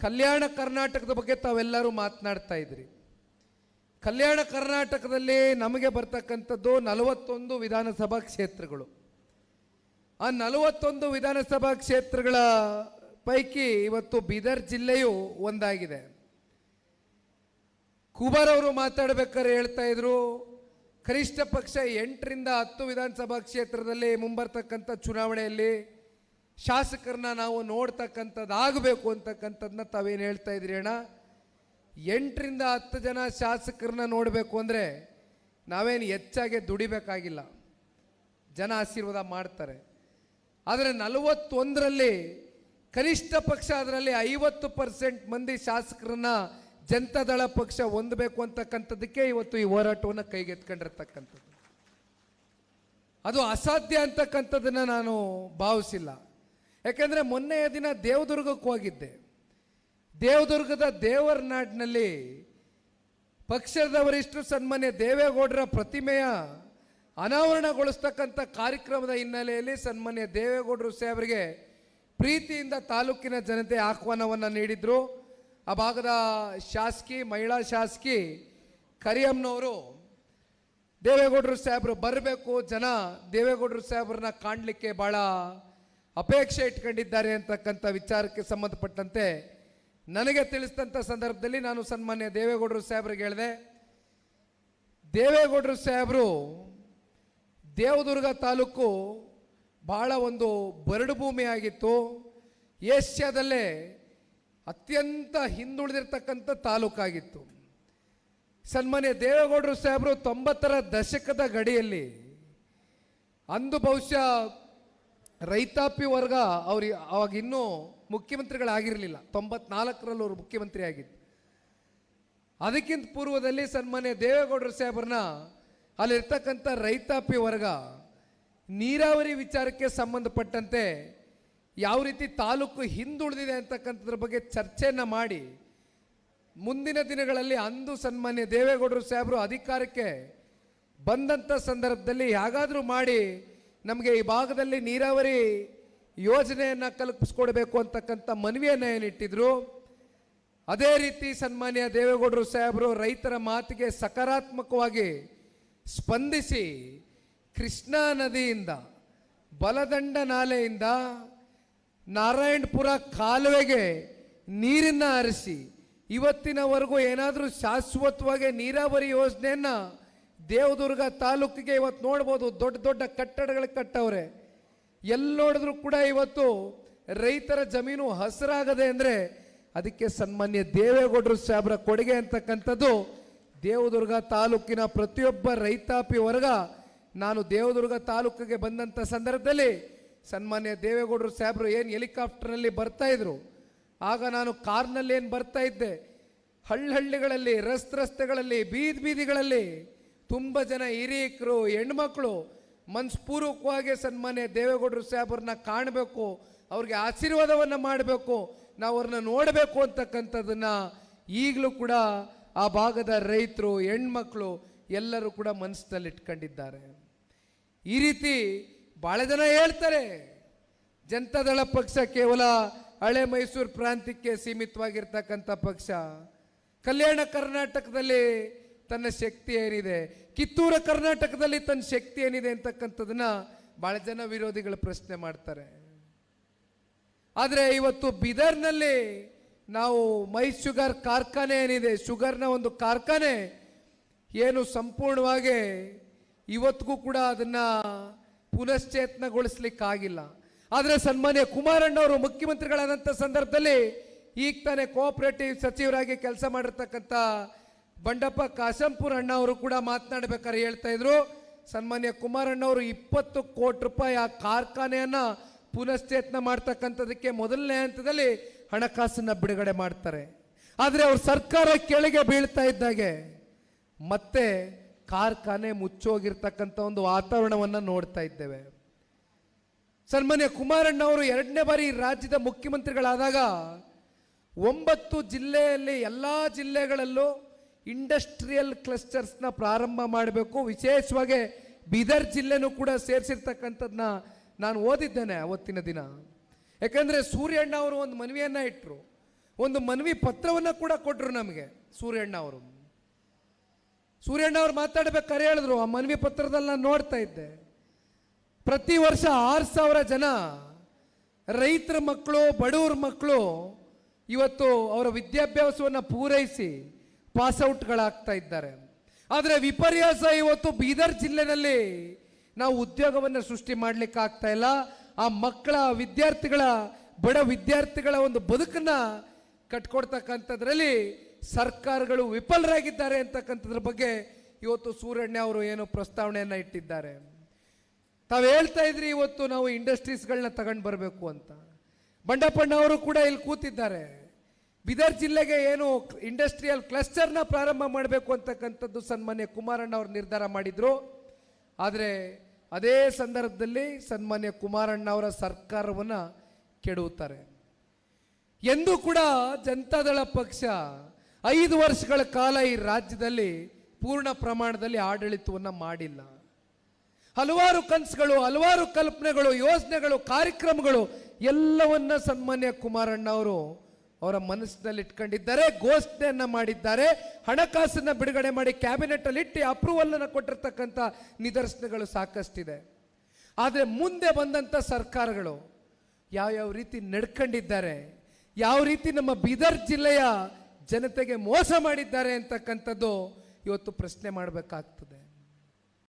ಕಲ್ಯಾಣ ಕರ್ನಾಟಕದ ಬಗ್ಗೆ ತಾವೆಲ್ಲರೂ ಮಾತನಾಡ್ತಾ ಇದ್ರಿ. ಕಲ್ಯಾಣ ಕರ್ನಾಟಕದಲ್ಲಿ ನಮಗೆ ಬರ್ತಕ್ಕಂಥದ್ದು ನಲವತ್ತೊಂದು ವಿಧಾನಸಭಾ ಕ್ಷೇತ್ರಗಳು. ಆ ನಲವತ್ತೊಂದು ವಿಧಾನಸಭಾ ಕ್ಷೇತ್ರಗಳ ಪೈಕಿ ಇವತ್ತು ಬೀದರ್ ಜಿಲ್ಲೆಯು ಒಂದಾಗಿದೆ. ಕುಬಾರ್ ಅವರು ಮಾತಾಡ್ಬೇಕಾದ್ರೆ ಹೇಳ್ತಾ ಇದ್ರು, ಕನಿಷ್ಠ ಪಕ್ಷ ಎಂಟರಿಂದ ಹತ್ತು ವಿಧಾನಸಭಾ ಕ್ಷೇತ್ರದಲ್ಲಿ ಮುಂಬರ್ತಕ್ಕಂಥ ಚುನಾವಣೆಯಲ್ಲಿ ಶಾಸಕರನ್ನ ನಾವು ನೋಡ್ತಕ್ಕಂಥದ್ದಾಗಬೇಕು ಅಂತಕ್ಕಂಥದ್ದನ್ನ ತಾವೇನು ಹೇಳ್ತಾ ಇದ್ರಿ ಅಣ್ಣ? ಎಂಟರಿಂದ ಹತ್ತು ಜನ ಶಾಸಕರನ್ನ ನೋಡಬೇಕು ಅಂದರೆ ನಾವೇನು ಹೆಚ್ಚಾಗಿ ದುಡಿಬೇಕಾಗಿಲ್ಲ. ಜನ ಆಶೀರ್ವಾದ ಮಾಡ್ತಾರೆ. ಆದರೆ ನಲವತ್ತೊಂದರಲ್ಲಿ ಕನಿಷ್ಠ ಪಕ್ಷ ಅದರಲ್ಲಿ ಐವತ್ತು ಪರ್ಸೆಂಟ್ ಮಂದಿ ಶಾಸಕರನ್ನ ಜನತಾದಳ ಪಕ್ಷ ಹೊಂದಬೇಕು ಅಂತಕ್ಕಂಥದ್ದಕ್ಕೆ ಇವತ್ತು ಈ ಹೋರಾಟವನ್ನು ಕೈಗೆತ್ಕೊಂಡಿರ್ತಕ್ಕಂಥದ್ದು. ಅದು ಅಸಾಧ್ಯ ಅಂತಕ್ಕಂಥದ್ದನ್ನು ನಾನು ಭಾವಿಸಿಲ್ಲ. ಯಾಕೆಂದರೆ ಮೊನ್ನೆಯ ದಿನ ದೇವದುರ್ಗಕ್ಕೆ ಹೋಗಿದ್ದೆ. ದೇವದುರ್ಗದ ದೇವರ ನಾಡಿನಲ್ಲಿ ಪಕ್ಷದ ವರಿಷ್ಠರು ಸನ್ಮಾನ್ಯ ದೇವೇಗೌಡರ ಪ್ರತಿಮೆಯ ಅನಾವರಣಗೊಳಿಸ್ತಕ್ಕಂಥ ಕಾರ್ಯಕ್ರಮದ ಹಿನ್ನೆಲೆಯಲ್ಲಿ ಸನ್ಮಾನ್ಯ ದೇವೇಗೌಡರು ಸಾಹೇಬರಿಗೆ ಪ್ರೀತಿಯಿಂದ ತಾಲೂಕಿನ ಜನತೆ ಆಹ್ವಾನವನ್ನು ನೀಡಿದ್ರು. ಆ ಭಾಗದ ಶಾಸಕಿ, ಮಹಿಳಾ ಶಾಸಕಿ ಕರಿಯಮ್ಮನವರು ದೇವೇಗೌಡರು ಸಾಹೇಬರು ಬರಬೇಕು, ಜನ ದೇವೇಗೌಡರು ಸಾಹೇಬ್ರನ್ನ ಕಾಣಲಿಕ್ಕೆ ಭಾಳ ಅಪೇಕ್ಷೆ ಇಟ್ಕೊಂಡಿದ್ದಾರೆ ಅಂತಕ್ಕಂಥ ವಿಚಾರಕ್ಕೆ ಸಂಬಂಧಪಟ್ಟಂತೆ ನನಗೆ ತಿಳಿಸಿದಂಥ ಸಂದರ್ಭದಲ್ಲಿ ನಾನು ಸನ್ಮಾನ್ಯ ದೇವೇಗೌಡರು ಸಾಹೇಬ್ರಿಗೆ ಹೇಳಿದೆ. ದೇವೇಗೌಡರು ಸಾಹೇಬರು ದೇವದುರ್ಗ ತಾಲೂಕು ಬಹಳ ಒಂದು ಬರಡು ಭೂಮಿ ಆಗಿತ್ತು. ಏಷ್ಯಾದಲ್ಲೇ ಅತ್ಯಂತ ಹಿಂದುಳಿದಿರ್ತಕ್ಕಂಥ ತಾಲೂಕಾಗಿತ್ತು ಸನ್ಮಾನ್ಯ ದೇವೇಗೌಡರು ಸಾಹೇಬರು ತೊಂಬತ್ತರ ದಶಕದ ಗಡಿಯಲ್ಲಿ ಅಂದು ಬಹುಶಃ ರೈತಾಪಿ ವರ್ಗ ಅವ್ರಿಗೆ ಅವಾಗ ಇನ್ನೂ ಮುಖ್ಯಮಂತ್ರಿಗಳಾಗಿರಲಿಲ್ಲ. ತೊಂಬತ್ನಾಲ್ಕರಲ್ಲಿ ಅವರು ಮುಖ್ಯಮಂತ್ರಿ ಆಗಿದ್ದು ಅದಕ್ಕಿಂತ ಪೂರ್ವದಲ್ಲಿ ಸನ್ಮಾನ್ಯ ದೇವೇಗೌಡರು ಸಾಹೇಬ್ರನ್ನ ಅಲ್ಲಿರ್ತಕ್ಕಂಥ ರೈತಾಪಿ ವರ್ಗ ನೀರಾವರಿ ವಿಚಾರಕ್ಕೆ ಸಂಬಂಧಪಟ್ಟಂತೆ ಯಾವ ರೀತಿ ತಾಲೂಕು ಹಿಂದುಳಿದಿದೆ ಅಂತಕ್ಕಂಥದ್ರ ಬಗ್ಗೆ ಚರ್ಚೆಯನ್ನು ಮಾಡಿ ಮುಂದಿನ ದಿನಗಳಲ್ಲಿ ಅಂದು ಸನ್ಮಾನ್ಯ ದೇವೇಗೌಡರು ಸಾಹೇಬರು ಅಧಿಕಾರಕ್ಕೆ ಬಂದಂಥ ಸಂದರ್ಭದಲ್ಲಿ ಹೇಗಾದರೂ ಮಾಡಿ ನಮಗೆ ಈ ಭಾಗದಲ್ಲಿ ನೀರಾವರಿ ಯೋಜನೆಯನ್ನು ಕಲ್ಪಿಸ್ಕೊಡ್ಬೇಕು ಅಂತಕ್ಕಂಥ ಮನವಿಯನ್ನು ಏನಿಟ್ಟಿದ್ರು ಅದೇ ರೀತಿ ಸನ್ಮಾನ್ಯ ದೇವೇಗೌಡರು ಸಾಹೇಬರು ರೈತರ ಮಾತಿಗೆ ಸಕಾರಾತ್ಮಕವಾಗಿ ಸ್ಪಂದಿಸಿ ಕೃಷ್ಣಾ ನದಿಯಿಂದ, ಬಲದಂಡ ನಾಲೆಯಿಂದ ನಾರಾಯಣಪುರ ಕಾಲುವೆಗೆ ನೀರನ್ನು ಹರಿಸಿ ಇವತ್ತಿನವರೆಗೂ ಏನಾದರೂ ಶಾಶ್ವತವಾಗಿ ನೀರಾವರಿ ಯೋಜನೆಯನ್ನ ದೇವದುರ್ಗ ತಾಲೂಕಿಗೆ ಇವತ್ತು ನೋಡ್ಬೋದು ದೊಡ್ಡ ದೊಡ್ಡ ಕಟ್ಟಡಗಳು ಕಟ್ಟವ್ರೆ. ಎಲ್ಲಿ ನೋಡಿದ್ರು ಕೂಡ ಇವತ್ತು ರೈತರ ಜಮೀನು ಹಸಿರಾಗದೆ ಅಂದರೆ ಅದಕ್ಕೆ ಸನ್ಮಾನ್ಯ ದೇವೇಗೌಡರು ಸಾಹೇಬ್ರ ಕೊಡುಗೆ ಅಂತಕ್ಕಂಥದ್ದು ದೇವದುರ್ಗ ತಾಲೂಕಿನ ಪ್ರತಿಯೊಬ್ಬ ರೈತಾಪಿ ವರ್ಗ. ನಾನು ದೇವದುರ್ಗ ತಾಲೂಕಿಗೆ ಬಂದಂಥ ಸಂದರ್ಭದಲ್ಲಿ ಸನ್ಮಾನ್ಯ ದೇವೇಗೌಡರು ಸಾಹೇಬರು ಏನು ಹೆಲಿಕಾಪ್ಟರ್ನಲ್ಲಿ ಬರ್ತಾ ಇದ್ರು. ಆಗ ನಾನು ಕಾರ್ನಲ್ಲಿ ಏನು ಬರ್ತಾ ಇದ್ದೆ. ಹಳ್ಳಿಗಳಲ್ಲಿ, ರಸ್ತೆ ರಸ್ತೆಗಳಲ್ಲಿ, ಬೀದಿ ಬೀದಿಗಳಲ್ಲಿ ತುಂಬ ಜನ ಹಿರಿಯಕರು, ಹೆಣ್ಮಕ್ಳು, ಮನಸ್ಪೂರ್ವಕವಾಗಿ ಸನ್ಮಾನ್ಯ ದೇವೇಗೌಡರು ಸಾಹೇಬ್ರನ್ನ ಕಾಣಬೇಕು, ಅವ್ರಿಗೆ ಆಶೀರ್ವಾದವನ್ನು ಮಾಡಬೇಕು ನಾವು ಅವ್ರನ್ನ ನೋಡಬೇಕು ಅಂತಕ್ಕಂಥದ್ದನ್ನು ಈಗಲೂ ಕೂಡ ಆ ಭಾಗದ ರೈತರು, ಹೆಣ್ಮಕ್ಳು ಎಲ್ಲರೂ ಕೂಡ ಮನಸ್ಸಿನಲ್ಲಿ ಇಟ್ಕೊಂಡಿದ್ದಾರೆ ಈ ರೀತಿ ಭಾಳ ಜನ ಹೇಳ್ತಾರೆ ಜನತಾದಳ ಪಕ್ಷ ಕೇವಲ ಹಳೆ ಮೈಸೂರು ಪ್ರಾಂತ್ಯಕ್ಕೆ ಸೀಮಿತವಾಗಿರ್ತಕ್ಕಂಥ ಪಕ್ಷ. ಕಲ್ಯಾಣ ಕರ್ನಾಟಕದಲ್ಲಿ ತನ್ನ ಶಕ್ತಿ ಏನಿದೆ? ಕಿತ್ತೂರ ಕರ್ನಾಟಕದಲ್ಲಿ ತನ್ನ ಶಕ್ತಿ ಏನಿದೆ ಅಂತಕ್ಕಂಥದನ್ನ ಭಾಳ ಜನ ವಿರೋಧಿಗಳು ಪ್ರಶ್ನೆ ಮಾಡ್ತಾರೆ. ಆದರೆ ಇವತ್ತು ಬಿದರ್ನಲ್ಲಿ ನಾವು ಮೈ ಶುಗರ್ ಕಾರ್ಖಾನೆ ಏನಿದೆ, ಶುಗರ್ನ ಒಂದು ಕಾರ್ಖಾನೆ, ಏನು ಸಂಪೂರ್ಣವಾಗಿ ಇವತ್ತಿಗೂ ಕೂಡ ಅದನ್ನ ಪುನಶ್ಚೇತನಗೊಳಿಸ್ಲಿಕ್ಕಾಗಿಲ್ಲ. ಆದರೆ ಸನ್ಮಾನ್ಯ ಕುಮಾರಣ್ಣವರು ಮುಖ್ಯಮಂತ್ರಿಗಳಾದಂಥ ಸಂದರ್ಭದಲ್ಲಿ ಈಗ ತಾನೇ ಕೋಆಪರೇಟಿವ್ ಸಚಿವರಾಗಿ ಕೆಲಸ ಮಾಡಿರ್ತಕ್ಕಂಥ ಬಂಡಪ್ಪ ಕಾಸಂಪುರ ಅಣ್ಣ ಅವರು ಕೂಡ ಮಾತನಾಡಬೇಕಾದ್ರೆ ಹೇಳ್ತಾ ಇದ್ರು. ಸನ್ಮಾನ್ಯ ಕುಮಾರಣ್ಣವರು ಇಪ್ಪತ್ತು ಕೋಟಿ ರೂಪಾಯಿ ಆ ಕಾರ್ಖಾನೆಯನ್ನ ಪುನಶ್ಚೇತನ ಮಾಡ್ತಕ್ಕಂಥದಕ್ಕೆ ಮೊದಲನೇ ಹಂತದಲ್ಲಿ ಹಣಕಾಸನ್ನ ಬಿಡುಗಡೆ ಮಾಡ್ತಾರೆ. ಆದರೆ ಅವ್ರ ಸರ್ಕಾರ ಕೆಳಗೆ ಬೀಳ್ತಾ ಇದ್ದಾಗೆ ಮತ್ತೆ ಕಾರ್ಖಾನೆ ಮುಚ್ಚೋಗಿರ್ತಕ್ಕಂಥ ಒಂದು ವಾತಾವರಣವನ್ನು ನೋಡ್ತಾ ಇದ್ದೇವೆ. ಸನ್ಮಾನ್ಯ ಕುಮಾರಣ್ಣ ಅವರು ಎರಡನೇ ಬಾರಿ ರಾಜ್ಯದ ಮುಖ್ಯಮಂತ್ರಿಗಳಾದಾಗ ಒಂಬತ್ತು ಜಿಲ್ಲೆಯಲ್ಲಿ ಎಲ್ಲ ಜಿಲ್ಲೆಗಳಲ್ಲೂ ಇಂಡಸ್ಟ್ರಿಯಲ್ ಕ್ಲಸ್ಟರ್ಸ್ನ ಪ್ರಾರಂಭ ಮಾಡಬೇಕು. ವಿಶೇಷವಾಗಿ ಬೀದರ್ ಜಿಲ್ಲೆನೂ ಕೂಡ ಸೇರಿಸಿರ್ತಕ್ಕಂಥದ್ದನ್ನ ನಾನು ಓದಿದ್ದೇನೆ ಅವತ್ತಿನ ದಿನ. ಯಾಕಂದರೆ ಸೂರ್ಯಣ್ಣ ಅವರು ಒಂದು ಮನವಿಯನ್ನು ಇಟ್ಟರು ಒಂದು ಮನವಿ ಪತ್ರವನ್ನು ಕೂಡ ಕೊಟ್ಟರು ನಮಗೆ ಸೂರ್ಯಣ್ಣ ಅವರು. ಸೂರ್ಯಣ್ಣ ಅವ್ರು ಮಾತಾಡ್ಬೇಕಾರೆ ಹೇಳಿದ್ರು, ಆ ಮನವಿ ಪತ್ರದಲ್ಲಿ ನಾನು ನೋಡ್ತಾ ಇದ್ದೆ. ಪ್ರತಿ ವರ್ಷ ಆರು ಸಾವಿರ ಜನ ರೈತರ ಮಕ್ಕಳು, ಬಡವ್ರ ಮಕ್ಕಳು ಇವತ್ತು ಅವರ ವಿದ್ಯಾಭ್ಯಾಸವನ್ನು ಪೂರೈಸಿ ಪಾಸ್ಔಟ್ಗಳಾಗ್ತಾ ಇದ್ದಾರೆ. ಆದರೆ ವಿಪರ್ಯಾಸ ಇವತ್ತು ಬೀದರ್ ಜಿಲ್ಲೆನಲ್ಲಿ ನಾವು ಉದ್ಯೋಗವನ್ನು ಸೃಷ್ಟಿ ಮಾಡ್ಲಿಕ್ಕೆ ಆಗ್ತಾ ಇಲ್ಲ. ಆ ಮಕ್ಕಳ, ವಿದ್ಯಾರ್ಥಿಗಳ, ಬಡ ವಿದ್ಯಾರ್ಥಿಗಳ ಒಂದು ಬದುಕನ್ನ ಕಟ್ಕೊಡ್ತಕ್ಕಂಥದ್ರಲ್ಲಿ ಸರ್ಕಾರಗಳು ವಿಫಲರಾಗಿದ್ದಾರೆ ಅಂತಕ್ಕಂಥದ್ರ ಬಗ್ಗೆ ಇವತ್ತು ಸೂರಣ್ಯ ಅವರು ಏನು ಪ್ರಸ್ತಾವನೆಯನ್ನು ಇಟ್ಟಿದ್ದಾರೆ. ತಾವು ಹೇಳ್ತಾ ಇದ್ರಿ ಇವತ್ತು ನಾವು ಇಂಡಸ್ಟ್ರೀಸ್ಗಳನ್ನ ತಗೊಂಡು ಬರಬೇಕು ಅಂತ. ಬಂಡಪ್ಪಣ್ಣ ಅವರು ಕೂಡ ಇಲ್ಲಿ ಕೂತಿದ್ದಾರೆ. ಬಿದರ್ ಜಿಲ್ಲೆಗೆ ಏನು ಇಂಡಸ್ಟ್ರಿಯಲ್ ಕ್ಲಸ್ಟರ್ನ ಪ್ರಾರಂಭ ಮಾಡಬೇಕು ಅಂತಕ್ಕಂಥದ್ದು ಸನ್ಮಾನ್ಯ ಕುಮಾರಣ್ಣ ಅವರು ನಿರ್ಧಾರ ಮಾಡಿದರು. ಆದರೆ ಅದೇ ಸಂದರ್ಭದಲ್ಲಿ ಸನ್ಮಾನ್ಯ ಕುಮಾರಣ್ಣ ಅವರ ಸರ್ಕಾರವನ್ನು ಕೆಡುತ್ತಾರೆ ಎಂದು ಕೂಡ ಜನತಾದಳ ಪಕ್ಷ ಐದು ವರ್ಷಗಳ ಕಾಲ ಈ ರಾಜ್ಯದಲ್ಲಿ ಪೂರ್ಣ ಪ್ರಮಾಣದಲ್ಲಿ ಆಡಳಿತವನ್ನು ಮಾಡಿಲ್ಲ. ಹಲವಾರು ಕನಸುಗಳು, ಹಲವಾರು ಕಲ್ಪನೆಗಳು, ಯೋಜನೆಗಳು, ಕಾರ್ಯಕ್ರಮಗಳು ಎಲ್ಲವನ್ನ ಸನ್ಮಾನ್ಯ ಕುಮಾರಣ್ಣ ಅವರು ಅವರ ಮನಸ್ಸಿನಲ್ಲಿ ಇಟ್ಕೊಂಡಿದ್ದಾರೆ ಘೋಷಣೆಯನ್ನ ಮಾಡಿದ್ದಾರೆ, ಹಣಕಾಸನ್ನ ಬಿಡುಗಡೆ ಮಾಡಿ ಕ್ಯಾಬಿನೆಟ್ ಅಲ್ಲಿ ಇಟ್ಟು ಅಪ್ರೂವಲ್ ಅನ್ನು ಕೊಟ್ಟಿರ್ತಕ್ಕಂಥ ನಿದರ್ಶನಗಳು ಸಾಕಷ್ಟಿದೆ. ಆದರೆ ಮುಂದೆ ಬಂದಂಥ ಸರ್ಕಾರಗಳು ಯಾವ್ಯಾವ ರೀತಿ ನಡ್ಕೊಂಡಿದ್ದಾರೆ, ಯಾವ ರೀತಿ ನಮ್ಮ ಬೀದರ್ ಜಿಲ್ಲೆಯ ಜನತೆಗೆ ಮೋಸ ಮಾಡಿದ್ದಾರೆ ಅಂತಕ್ಕಂಥದ್ದು ಇವತ್ತು ಪ್ರಶ್ನೆ ಮಾಡಬೇಕಾಗ್ತದೆ.